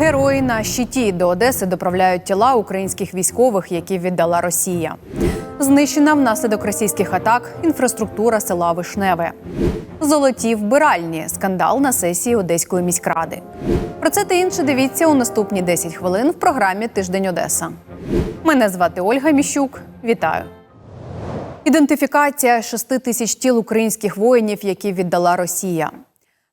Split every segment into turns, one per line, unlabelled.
Герої на щиті до Одеси доправляють тіла українських військових, які віддала Росія. Знищена внаслідок російських атак інфраструктура села Вишневе. Золоті вбиральні скандал на сесії Одеської міськради. Про це та інше дивіться у наступні 10 хвилин в програмі Тиждень Одеса. Мене звати Ольга Міщук. Вітаю. Ідентифікація шести тисяч тіл українських воїнів, які віддала Росія.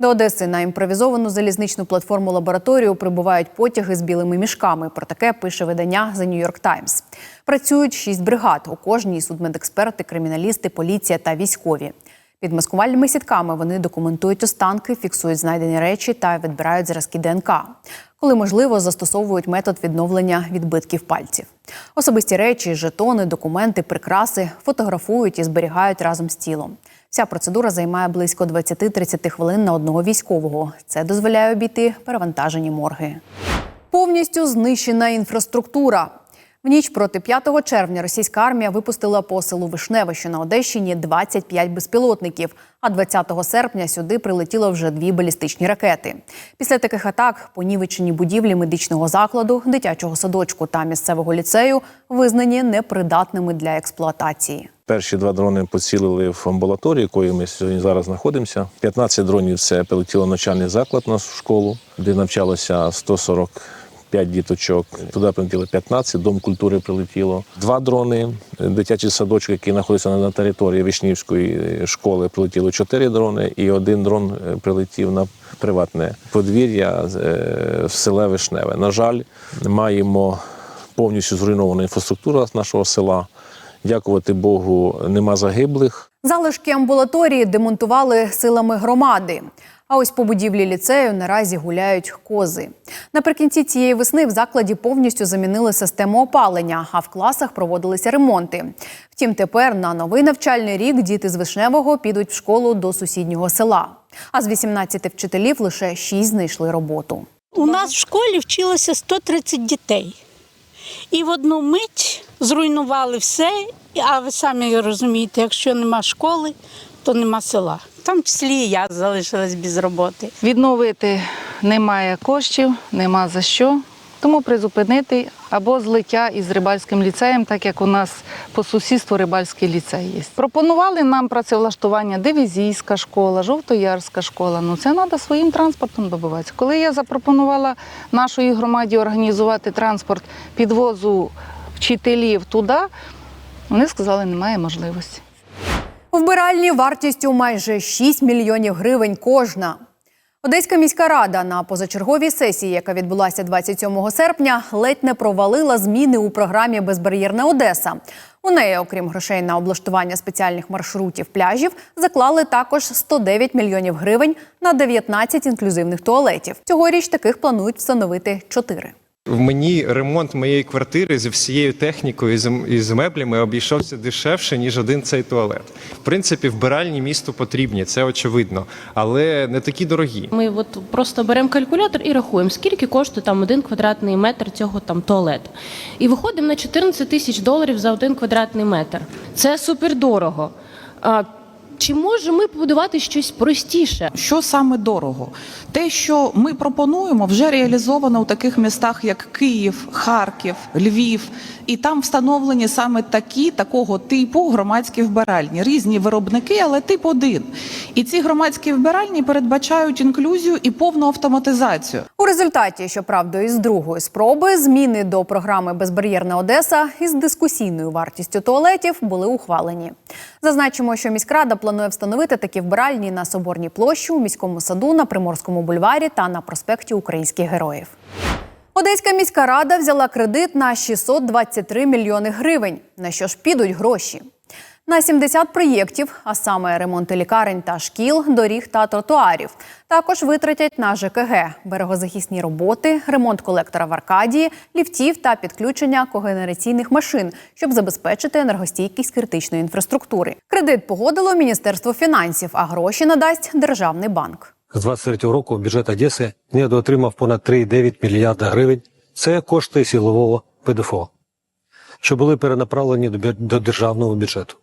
До Одеси на імпровізовану залізничну платформу лабораторію прибувають потяги з білими мішками. Про таке пише видання The New York Times. Працюють шість бригад. У кожній судмедексперти, криміналісти, поліція та військові. Під маскувальними сітками вони документують останки, фіксують знайдені речі та відбирають зразки ДНК. Коли можливо, застосовують метод відновлення відбитків пальців. Особисті речі, жетони, документи, прикраси фотографують і зберігають разом з тілом. Вся процедура займає близько 20-30 хвилин на одного військового. Це дозволяє обійти перевантажені морги. Повністю знищена інфраструктура. В ніч проти 5 червня російська армія випустила по селу Вишневе, що на Одещині 25 безпілотників. А 20 серпня сюди прилетіло вже дві балістичні ракети. Після таких атак понівечені будівлі медичного закладу, дитячого садочку та місцевого ліцею визнані непридатними для експлуатації.
Перші два дрони поцілили в амбулаторію, якою ми сьогодні зараз знаходимося. 15 дронів це прилетіло навчальний заклад на школу, де навчалося 145 діточок. Туди прилетіло 15, дом культури прилетіло. Два дрони, дитячий садочок, який знаходиться на території Вишнівської школи, прилетіло 4 дрони, і один дрон е, прилетів на приватне подвір'я е, в селе Вишневе. На жаль, маємо повністю зруйновану інфраструктуру нашого села. Дякувати Богу, нема загиблих.
Залишки амбулаторії демонтували силами громади. А ось по будівлі ліцею наразі гуляють кози. Наприкінці цієї весни в закладі повністю замінили систему опалення, а в класах проводилися ремонти. Втім, тепер на новий навчальний рік діти з Вишневого підуть в школу до сусіднього села. А з 18 вчителів лише 6 знайшли роботу.
У нас в школі вчилося 130 дітей. І в одну мить зруйнували все. А ви самі розумієте, якщо нема школи, то нема села. В тому числі і я залишилась без роботи.
Відновити немає коштів, нема за що. Тому призупинити або злиття із рибальським ліцеєм, так як у нас по сусідству рибальський ліцей є. Пропонували нам працевлаштування дивізійська школа, жовтоярська школа. Ну це треба своїм транспортом добиватися. Коли я запропонувала нашій громаді організувати транспорт підвозу вчителів туди, вони сказали, немає можливості.
Вбиральні вартістю майже 6 мільйонів гривень кожна. Одеська міська рада на позачерговій сесії, яка відбулася 27 серпня, ледь не провалила зміни у програмі Безбар'єрна Одеса. У неї, окрім грошей на облаштування спеціальних маршрутів пляжів, заклали також 109 мільйонів гривень на 19 інклюзивних туалетів. Цьогоріч таких планують встановити 4.
В мені ремонт моєї квартири зі всією технікою і з- меблями обійшовся дешевше, ніж один цей туалет. В принципі, вбиральні місту потрібні, це очевидно, але не такі дорогі.
Ми от просто беремо калькулятор і рахуємо, скільки коштує там один квадратний метр цього там туалету. І виходимо на 14 тисяч доларів за один квадратний метр. Це супер дорого. Чи можемо ми побудувати щось простіше?
Що саме дорого? Те, що ми пропонуємо, вже реалізовано у таких містах, як Київ, Харків, Львів, і там встановлені саме такі такого типу громадські вбиральні. Різні виробники, але тип один. І ці громадські вбиральні передбачають інклюзію і повну автоматизацію.
У результаті, щоправда, із другої спроби зміни до програми Безбар'єрна Одеса із дискусійною вартістю туалетів були ухвалені. Зазначимо, що міськрада планує встановити такі вбиральні на Соборній площі, у міському саду, на Приморському бульварі та на проспекті Українських героїв. Одеська міська рада взяла кредит на 623 мільйони гривень. На що ж підуть гроші? На 70 проєктів, а саме ремонти лікарень та шкіл, доріг та тротуарів. Також витратять на ЖКГ, берегозахисні роботи, ремонт колектора в Аркадії, ліфтів та підключення когенераційних машин, щоб забезпечити енергостійкість критичної інфраструктури. Кредит погодило Міністерство фінансів, а гроші надасть Державний банк.
З 23 року бюджет Одеси недоотримав понад 3,9 мільярда гривень. Це кошти силового ПДФО, що були перенаправлені до державного бюджету.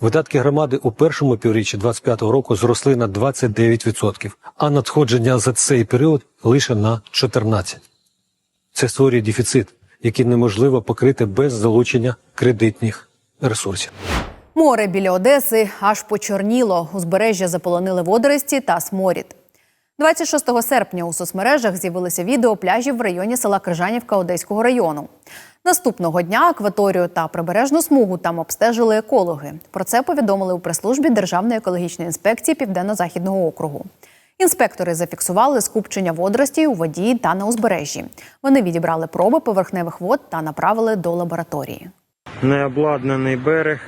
Видатки громади у першому півріччі 2025 року зросли на 29%, а надходження за цей період лише на 14%. Це створює дефіцит, який неможливо покрити без залучення кредитних ресурсів.
Море біля Одеси аж почорніло. Узбережжя заполонили водорості та сморід. 26 серпня у соцмережах з'явилися відео пляжів в районі села Крижанівка Одеського району. Наступного дня акваторію та прибережну смугу там обстежили екологи. Про це повідомили у прес-службі Державної екологічної інспекції Південно-Західного округу. Інспектори зафіксували скупчення водоростей у воді та на узбережжі. Вони відібрали проби поверхневих вод та направили до лабораторії.
необладнаний берег.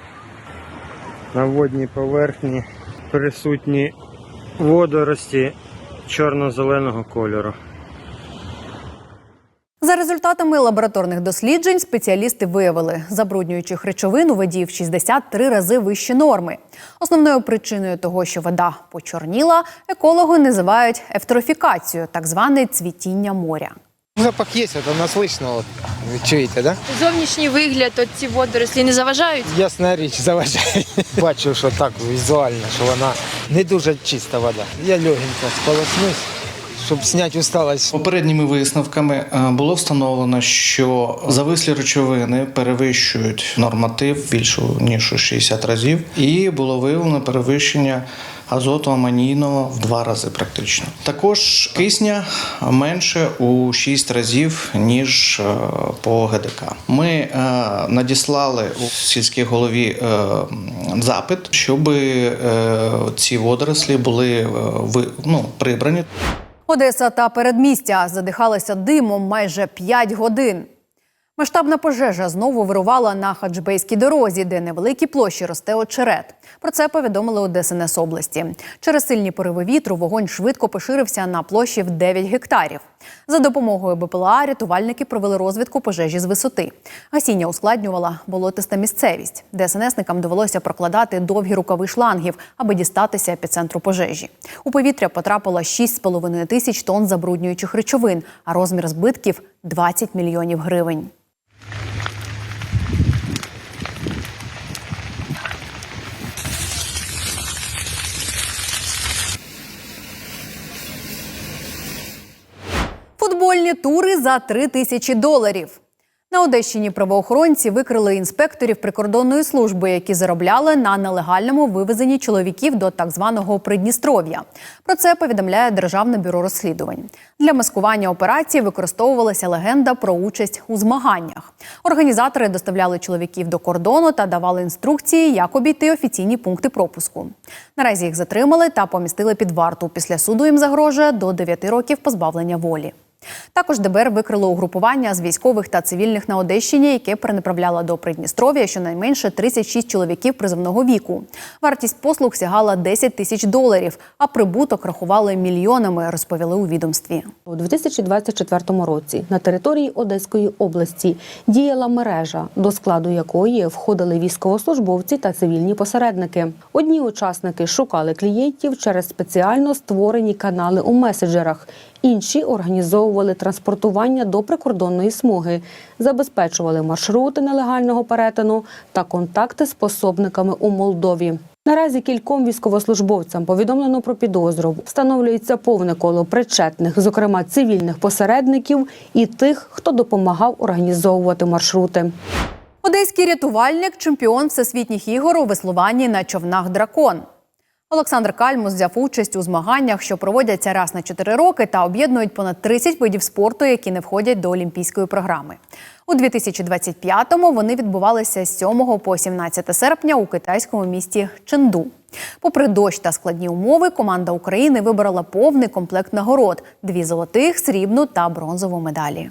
На водній поверхні присутні водорості чорно-зеленого кольору.
За результатами лабораторних досліджень спеціалісти виявили забруднюючих речовин у воді в 63 рази вищі норми. Основною причиною того, що вода почорніла, екологи називають ефтрофікацію, так зване цвітіння моря.
Запах є, от воно слышно, чуєте, да?
Зовнішній вигляд, от ці водорослі не заважають?
Ясна річ, заважає. Бачу, що так візуально, що вона не дуже чиста вода. Я легенько сполоснусь, щоб зняти усталость.
Попередніми висновками е, було встановлено, що завислі речовини перевищують норматив більше ніж у 60 разів, і було виявлено перевищення азоту амонійного в два рази практично. Також кисня менше у 6 разів ніж е, по ГДК. Ми е, надіслали у сільській голові запит, щоб ці водорослі були ну, прибрані.
Одеса та передмістя задихалися димом майже 5 годин. Масштабна пожежа знову вирувала на Хаджбейській дорозі, де невеликі площі росте очерет. Про це повідомили у ДСНС області. Через сильні пориви вітру вогонь швидко поширився на площі в 9 гектарів. За допомогою БПЛА рятувальники провели розвідку пожежі з висоти. Гасіння ускладнювала болотиста місцевість. ДСНСникам довелося прокладати довгі рукави шлангів, аби дістатися епіцентру пожежі. У повітря потрапило 6,5 тисяч тонн забруднюючих речовин, а розмір збитків 20 мільйонів гривень. Тури за 3 тисячі доларів. На Одещині правоохоронці викрили інспекторів прикордонної служби, які заробляли на нелегальному вивезенні чоловіків до так званого Придністров'я. Про це повідомляє Державне бюро розслідувань. Для маскування операції використовувалася легенда про участь у змаганнях. Організатори доставляли чоловіків до кордону та давали інструкції, як обійти офіційні пункти пропуску. Наразі їх затримали та помістили під варту. Після суду їм загрожує до 9 років позбавлення волі. Також ДБР викрило угрупування з військових та цивільних на Одещині, яке перенаправляло до Придністров'я щонайменше 36 чоловіків призовного віку. Вартість послуг сягала 10 тисяч доларів, а прибуток рахували мільйонами, розповіли у відомстві.
У 2024 році на території Одеської області діяла мережа, до складу якої входили військовослужбовці та цивільні посередники. Одні учасники шукали клієнтів через спеціально створені канали у меседжерах. Інші організовували транспортування до прикордонної смуги, забезпечували маршрути нелегального перетину та контакти з пособниками у Молдові. Наразі кільком військовослужбовцям повідомлено про підозру. Встановлюється повне коло причетних, зокрема цивільних посередників і тих, хто допомагав організовувати маршрути.
Одеський рятувальник, чемпіон всесвітніх ігор у веслуванні на човнах дракон. Олександр Кальмус взяв участь у змаганнях, що проводяться раз на 4 роки та об'єднують понад 30 видів спорту, які не входять до олімпійської програми. У 2025-му вони відбувалися з 7 по 17 серпня у китайському місті Ченду. Попри дощ та складні умови, команда України вибрала повний комплект нагород: дві золотих, срібну та бронзову медалі.